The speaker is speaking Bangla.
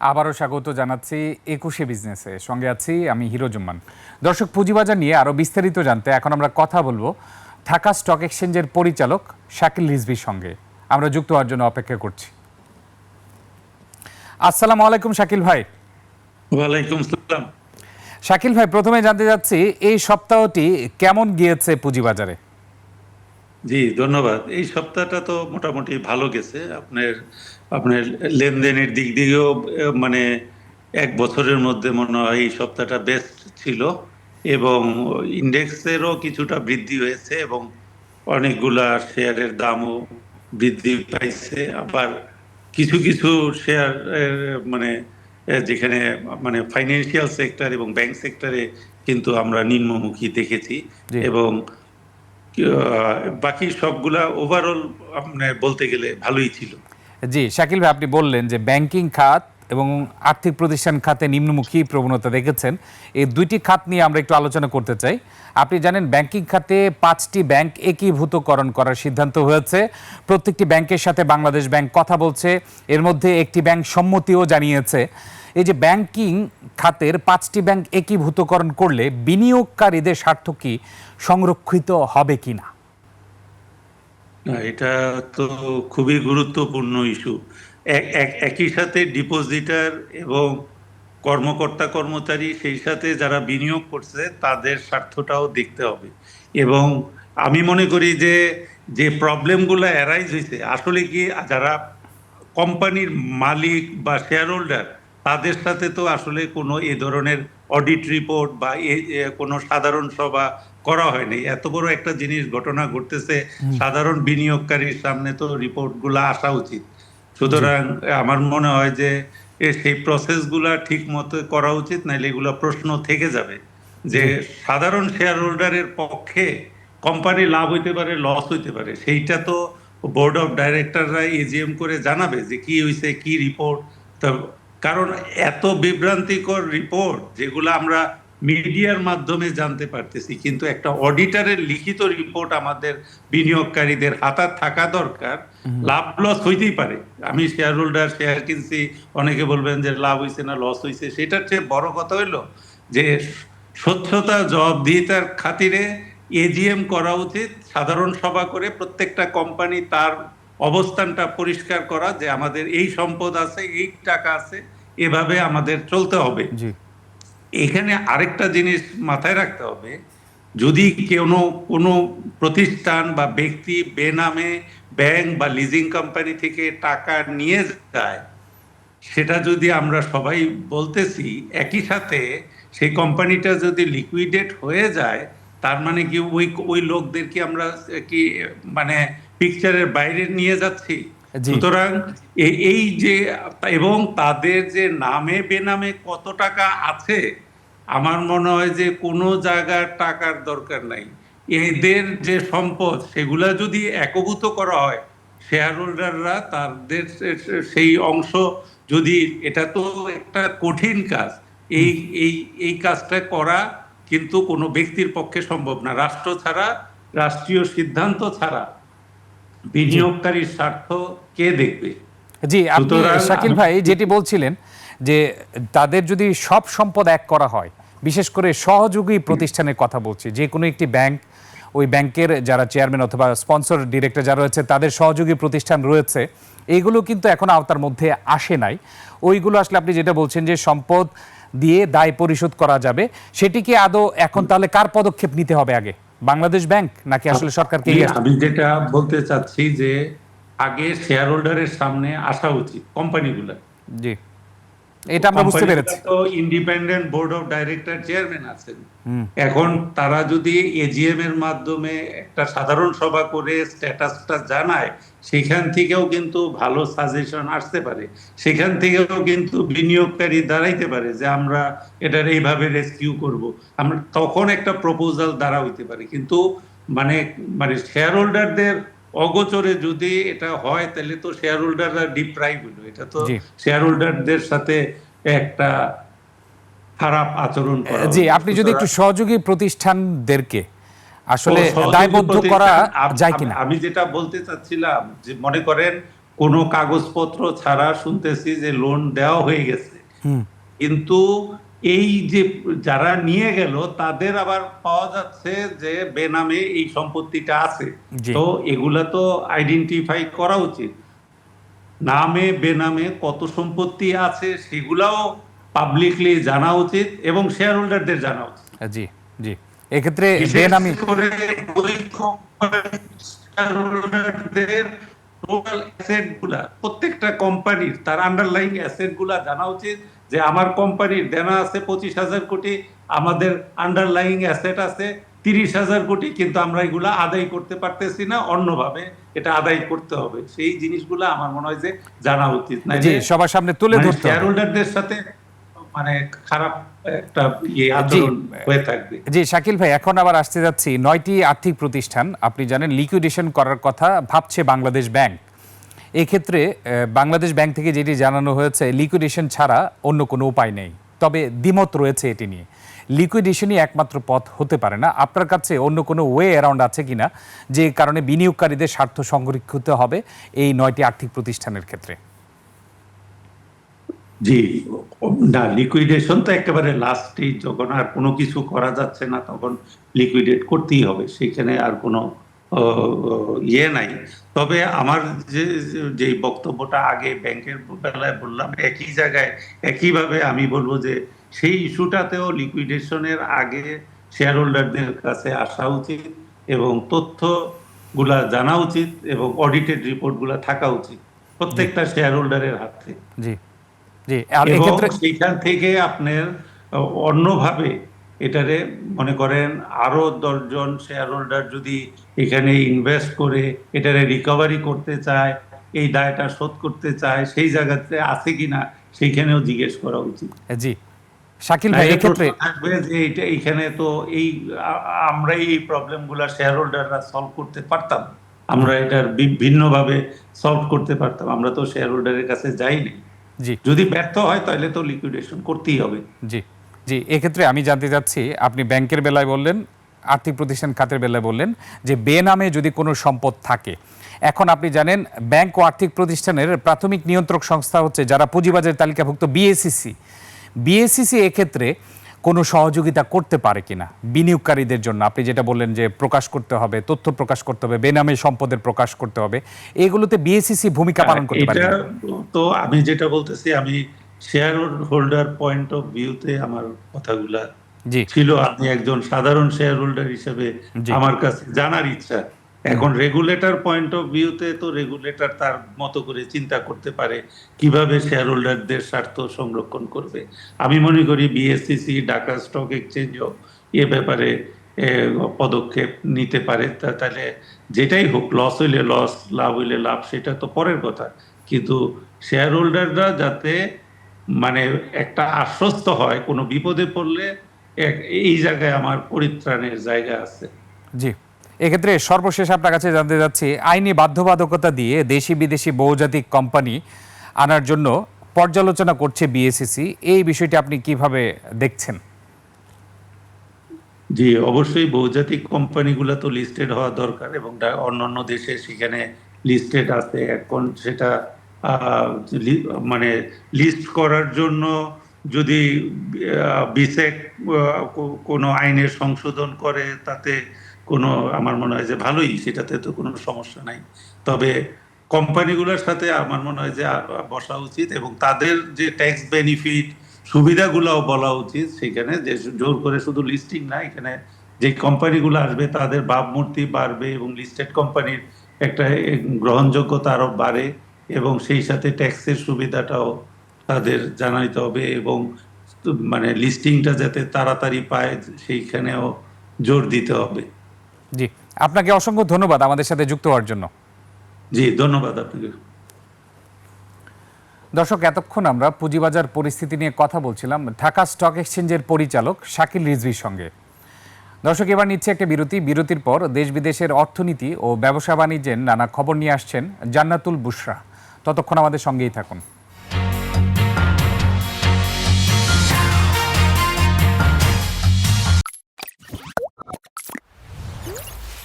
আবারও স্বাগত জানাচ্ছি একুশে বিজনেসে। সঙ্গে আছি আমি হিরো জুম্মান। দর্শক পুঁজিবাজার নিয়ে আরও বিস্তারিত জানতে এখন আমরা কথা বলব ঢাকা স্টক এক্সচেঞ্জের পরিচালক শাকিল রিজভির সঙ্গে। আমরা যুক্ত হওয়ার জন্য অপেক্ষা করছি। আসসালামু আলাইকুম শাকিল ভাই। ওয়ালাইকুম সালাম শাকিল ভাই প্রথমে জানতে যাচ্ছি এই সপ্তাহটি কেমন গিয়েছে পুঁজিবাজারে? জি ধন্যবাদ। এই সপ্তাহটা তো মোটামুটি ভালো গেছে। আপনার আপনার লেনদেনের দিক দিয়েও মানে এক বছরের মধ্যে মনে হয় এই সপ্তাহটা বেস্ট ছিল এবং ইন্ডেক্সেরও কিছুটা বৃদ্ধি হয়েছে এবং অনেকগুলা শেয়ারের দামও বৃদ্ধি পাইছে। আবার কিছু কিছু শেয়ার মানে যেখানে মানে ফাইন্যান্সিয়াল সেক্টর এবং ব্যাংক সেক্টরে কিন্তু আমরা নিম্নমুখী দেখেছি এবং বাকি সবগুলা ওভারঅল আপনি বলতে গেলে ভালোই ছিল। জি, শাকিল ভাই, আপনি বললেন যে ব্যাংকিং খাত এবং আর্থিক প্রতিষ্ঠান খাতে নিম্নমুখী প্রবণতা দেখেছেন। এই দুইটি খাত নিয়ে আমরা একটু আলোচনা করতে চাই। আপনি জানেন ব্যাংকিং খাতে পাঁচটি ব্যাংক একীভূতকরণ করার সিদ্ধান্ত হয়েছে। প্রত্যেকটি ব্যাংকের সাথে বাংলাদেশ ব্যাংক কথা বলছে। এর মধ্যে একটি ব্যাংক সম্মতিও জানিয়েছে। এই যে ব্যাংকিং খাতের পাঁচটি ব্যাংক একীভূতকরণ করলে বিনিয়োগকারীদের স্বার্থ কি সংরক্ষিত হবে কিনা? না, এটা তো খুবই গুরুত্বপূর্ণ ইস্যু। একই সাথে ডিপোজিটার এবং কর্মকর্তা কর্মচারী সেই সাথে যারা বিনিয়োগ করছে তাদের স্বার্থটাও দেখতে হবে। এবং আমি মনে করি যে যে প্রবলেমগুলো অ্যারাইজ হয়েছে আসলে কি যারা কোম্পানির মালিক বা শেয়ার হোল্ডার তাদের সাথে তো আসলে কোনো এ ধরনের অডিট রিপোর্ট বা এ- কোনো সাধারণ সভা করা হয়নি। এত বড় একটা জিনিস ঘটনা ঘটতেছে সাধারণ বিনিয়োগকারীর সামনে তো রিপোর্টগুলো আসা উচিত। সুতরাং আমার মনে হয় যে সেই প্রসেসগুলা ঠিক মতো করা উচিত নাহলে এগুলো প্রশ্ন থেকে যাবে। যে সাধারণ শেয়ার হোল্ডারের পক্ষে কোম্পানি লাভ হইতে পারে লস হইতে পারে সেইটা তো বোর্ড অফ ডাইরেক্টররা এজিএম করে জানাবে যে কি হয়েছে কি রিপোর্ট কারণ এত বিভ্রান্তিকর রিপোর্ট যেগুলো আমরা মিডিয়ার মাধ্যমে জানতে পারতেছি কিন্তু একটা অডিটারের লিখিত রিপোর্ট আমাদের বিনিয়োগকারীদের হাতে থাকা দরকার লাভ লস হইতেই পারে। আমি শেয়ার হোল্ডার শেয়ার কিনছি অনেকে বলবেন যে লাভ হয়েছে না লস হয়েছে সেটার চেয়ে বড় কথা হইল যে স্বচ্ছতা জবাবদিহিতার খাতিরে এজিএম করা উচিত সাধারণ সভা করে প্রত্যেকটা কোম্পানি তার অবস্থানটা পরিষ্কার করা যে আমাদের এই সম্পদ আছে এই টাকা আছে এভাবে আমাদের চলতে হবে। এখানে আরেকটা জিনিস মাথায় রাখতে হবে, যদি কোনো কোনো প্রতিষ্ঠান বা ব্যক্তি বেনামে ব্যাংক বা লিজিং কোম্পানি থেকে টাকা নিয়ে যায়, সেটা যদি আমরা সবাই বলতেছি, একই সাথে সেই কোম্পানিটা যদি লিকুইডেট হয়ে যায়, তার মানে কি ওই ওই লোকদেরকে আমরা কি মানে পিকচারের বাইরে নিয়ে যাচ্ছি। সুতরাং এই যে, এবং তাদের যে নামে বেনামে কত টাকা আছে, আমার মনে হয় যে কোনো জায়গার টাকার দরকার নাই। এদের যে সম্পদ, সেগুলা যদি একভূত করা হয় শেয়ার হোল্ডাররা তাদের সেই অংশ যদি, এটা তো একটা কঠিন কাজ। এই এই এই কাজটা করা কিন্তু কোনো ব্যক্তির পক্ষে সম্ভব না। রাষ্ট্র ছাড়া, রাষ্ট্রীয় সিদ্ধান্ত ছাড়া। বিনিয়োগকারীর স্বার্থ কে দেখবে? জি আপনি শাকিল ভাই যেটি বলছিলেন যে তাদের যদি সব সম্পদ এক করা হয় বিশেষ করে সহযোগী প্রতিষ্ঠানের কথা বলছি যে কোনো একটি ব্যাংক ওই ব্যাংকের যারা চেয়ারম্যান অথবা স্পন্সর ডিরেক্টর যারা রয়েছে তাদের সহযোগী প্রতিষ্ঠান রয়েছে এইগুলো কিন্তু এখন আওতার মধ্যে আসে নাই। ওইগুলো আসলে আপনি যেটা বলছেন যে সম্পদ দিয়ে দায় পরিশোধ করা যাবে সেটি কি আদৌ এখন তাহলে কার পদক্ষেপ নিতে হবে আগে? বাংলাদেশ ব্যাংক নাকি আসলে সরকারকে আমি যেটা বলতে চাচ্ছি যে আগে শেয়ার হোল্ডারের সামনে আসা উচিত কোম্পানিগুলো। জি। এটা আমরা বুঝতে পেরেছি। তো independent board of director chairman আছেন। এখন তারা যদি এজিএম এর মাধ্যমে একটা সাধারণ সভা করে স্ট্যাটাসটা জানায় সেখান থেকেও কিন্তু ভালো সাজেশন আসতে পারে। সেখান থেকেও কিন্তু বিনিয়োগকারী দাঁড়াইতে পারে যে আমরা এটার এইভাবে রেস্কিউ করব। আমরা তখন একটা প্রপোজাল দাঁড়া হইতে পারে। কিন্তু মানে মানে শেয়ার হোল্ডারদের অগোচরে যদি এটা হয় তাহলে তো শেয়ার হোল্ডাররা ডিপ্রাইভ হলো। এটা তো। শেয়ার হোল্ডারদের সাথে একটা খারাপ আচরণ জি আপনি যদি একটু সহযোগী প্রতিষ্ঠানদেরকে আসলে দায়বদ্ধ করা যায় কিনা? আমি যেটা বলতে চাচ্ছিলাম যে মনে করেন কোনো কাগজপত্র ছাড়া শুনতেছি যে লোন দেওয়া হয়ে গেছে। কিন্তু এই যে যারা নিয়ে গেল তাদের আবার পাওয়া যাচ্ছে যে বেনামে এই সম্পত্তিটা আছে। তো এগুলা তো আইডেন্টিফাই করা উচিত। নামে বেনামে কত সম্পত্তি আছে সেগুলাও পাবলিকলি জানা উচিত এবং শেয়ার হোল্ডারদের জানা উচিত। জি জি। এক্ষেত্রে বেনামি প্রত্যেকটা কোম্পানির তার আন্ডারলাইং অ্যাসেটগুলা জানা উচিত যে আমার কোম্পানির দেনা আছে পঁচিশ হাজার কোটি আমাদের আন্ডারলাইং অ্যাসেট আছে তিরিশ হাজার কোটি কিন্তু আমরা এগুলা আদায় করতে পারতেছি না অন্যভাবে এটা আদায় করতে হবে। সেই জিনিসগুলো আমার মনে হয় যে জানা উচিত। না সবার সামনে তুলে ধরতে শেয়ার হোল্ডারদের সাথে মানে খারাপ একটা ইয়ে আচরণ হয়ে থাকবে। জি শাকিল ভাই এখন আবার আসতে যাচ্ছি। নয়টি আর্থিক প্রতিষ্ঠান আপনি জানেন লিকুইডেশন করার কথা ভাবছে বাংলাদেশ ব্যাংক। এক্ষেত্রে বাংলাদেশ ব্যাংক থেকে যেটি জানানো হয়েছে লিকুইডেশন ছাড়া অন্য কোনো উপায় নেই। তবে দ্বিমত রয়েছে এটি নিয়ে। লিকুইডেশনই একমাত্র পথ হতে পারে না। আপনার কাছে অন্য কোনো ওয়ে অ্যারাউন্ড আছে কিনা যে কারণে বিনিয়োগকারীদের স্বার্থ সংরক্ষিত হবে এই নয়টি আর্থিক প্রতিষ্ঠানের ক্ষেত্রে? জি না লিকুইডেশন তো একেবারে লাস্টে যখন আর কোনো কিছু করা যাচ্ছে না তখন লিকুইডেট করতেই হবে। সেখানে আর কোনো ইয়ে নাই। তবে আমার যে যে বক্তব্যটা আগে ব্যাংকের বেলায় বললাম একই জায়গায় একইভাবে আমি বলব যে সেই ইস্যুটাতেও লিকুইডেশনের আগে শেয়ার হোল্ডারদের কাছে আসা উচিত এবং তথ্যগুলা জানা উচিত এবং অডিটেড রিপোর্টগুলা থাকা উচিত প্রত্যেকটা শেয়ার হোল্ডারের হাতে। জি। জি আর এক্ষেত্রে সেইখান থেকে আপনার অন্যভাবে এটারে মনে করেন আরও দশজন শেয়ার হোল্ডার যদি এখানে ইনভেস্ট করে এটারে রিকভারি করতে চায় এই দায়টা শোধ করতে চায় সেই জায়গাতে আছে কিনা সেইখানেও জিজ্ঞেস করা উচিত। জি। শাকিল ভাই এক্ষেত্রে যে এটা এইখানে তো এই আ- আমরাই এই প্রবলেমগুলো শেয়ার হোল্ডাররা সলভ করতে পারতাম। আমরা এটার বি- ভিন্নভাবে সলভ করতে পারতাম। আমরা তো শেয়ার হোল্ডারের কাছে যাইনি। যদি ব্যর্থ হয় তাহলে তো লিকুইডেশন করতেই হবে। জি জি এক্ষেত্রে আমি জানতে চাচ্ছি আপনি ব্যাংকের বেলায় বললেন আর্থিক প্রতিষ্ঠান খাতের বেলায় বললেন যে বেনামে যদি কোনো সম্পদ থাকে এখন আপনি জানেন ব্যাংক ও আর্থিক প্রতিষ্ঠানের প্রাথমিক নিয়ন্ত্রক সংস্থা হচ্ছে যারা পুঁজিবাজার তালিকাভুক্ত বিএসিসি বিএসিসি এক্ষেত্রে কোনো সহযোগিতা করতে পারে কিনা বিনিয়োগকারীদের জন্য আপনি যেটা বললেন যে প্রকাশ করতে হবে তথ্য প্রকাশ করতে হবে বেনামে সম্পদের প্রকাশ করতে হবে এগুলোতে বিএসিসি ভূমিকা পালন করতে পারে? তো আমি যেটা বলতেছি আমি শেয়ার হোল্ডার পয়েন্ট অফ ভিউতে আমার কথাগুলা ছিল। আমি একজন সাধারণ শেয়ার হোল্ডার হিসেবে আমার কাছে জানার ইচ্ছা। এখন রেগুলেটর পয়েন্ট অফ ভিউতে তো রেগুলেটর তার মতো করে চিন্তা করতে পারে কীভাবে শেয়ার হোল্ডারদের স্বার্থ সংরক্ষণ করবে। আমি মনে করি বিএসসিসি ঢাকা স্টক এক্সচেঞ্জও এ ব্যাপারে পদক্ষেপ নিতে পারে। তাহলে যেটাই হোক লস হইলে লস লাভ হইলে লাভ সেটা তো পরের কথা। কিন্তু শেয়ার হোল্ডাররা যাতে মানে একটা আশ্বস্ত হয় কোনো বিপদে পড়লে এই জায়গায় আমার পরিত্রাণের জায়গা আছে। জি। এক্ষেত্রে সর্বশেষ আপনার কাছে জানতে যাচ্ছি আইনি বাধ্যবাধকতা দিয়ে দেশি বিদেশি বহুজাতিক কোম্পানি আনার জন্য পর্যালোচনা করছে বিএসসিসি এই বিষয়টি আপনি কীভাবে দেখছেন? জি অবশ্যই বহুজাতিক কোম্পানিগুলো তো লিস্টেড হওয়া দরকার এবং অন্যান্য দেশে সেখানে লিস্টেড আছে। এখন সেটা মানে লিস্ট করার জন্য যদি বিসেক কোনো আইনের সংশোধন করে, তাতে কোনো, আমার মনে হয় যে ভালোই, সেটাতে তো কোনো সমস্যা নাই। তবে কোম্পানিগুলোর সাথে আমার মনে হয় যে বসা উচিত এবং তাদের যে ট্যাক্স বেনিফিট সুবিধাগুলোও বলা উচিত, সেখানে যে জোর করে শুধু লিস্টিং না, এখানে যে কোম্পানিগুলো আসবে, তাদের ভাবমূর্তি বাড়বে এবং লিস্টেড কোম্পানির একটা গ্রহণযোগ্যতা আরও বাড়ে। এবং সেই সাথে ট্যাক্সের সুবিধাটাও তাদের জানাইতে হবে এবং মানে লিস্টিংটা যাতে তাড়াতাড়ি পায় সেইখানেও জোর দিতে হবে। জি আপনাকে অসংখ্য ধন্যবাদ আমাদের সাথে যুক্ত হওয়ার জন্য। জি ধন্যবাদ আপনাকে। দর্শক এতক্ষণ আমরা পুঁজিবাজার পরিস্থিতি নিয়ে কথা বলছিলাম ঢাকা স্টক এক্সচেঞ্জের পরিচালক শাকিল রিজভির সঙ্গে। দর্শক এবার নিচ্ছে একটা বিরতি। বিরতির পর দেশ বিদেশের অর্থনীতি ও ব্যবসা বাণিজ্যের নানা খবর নিয়ে আসছেন জান্নাতুল বুশরা। ততক্ষণ আমাদের সঙ্গেই থাকুন।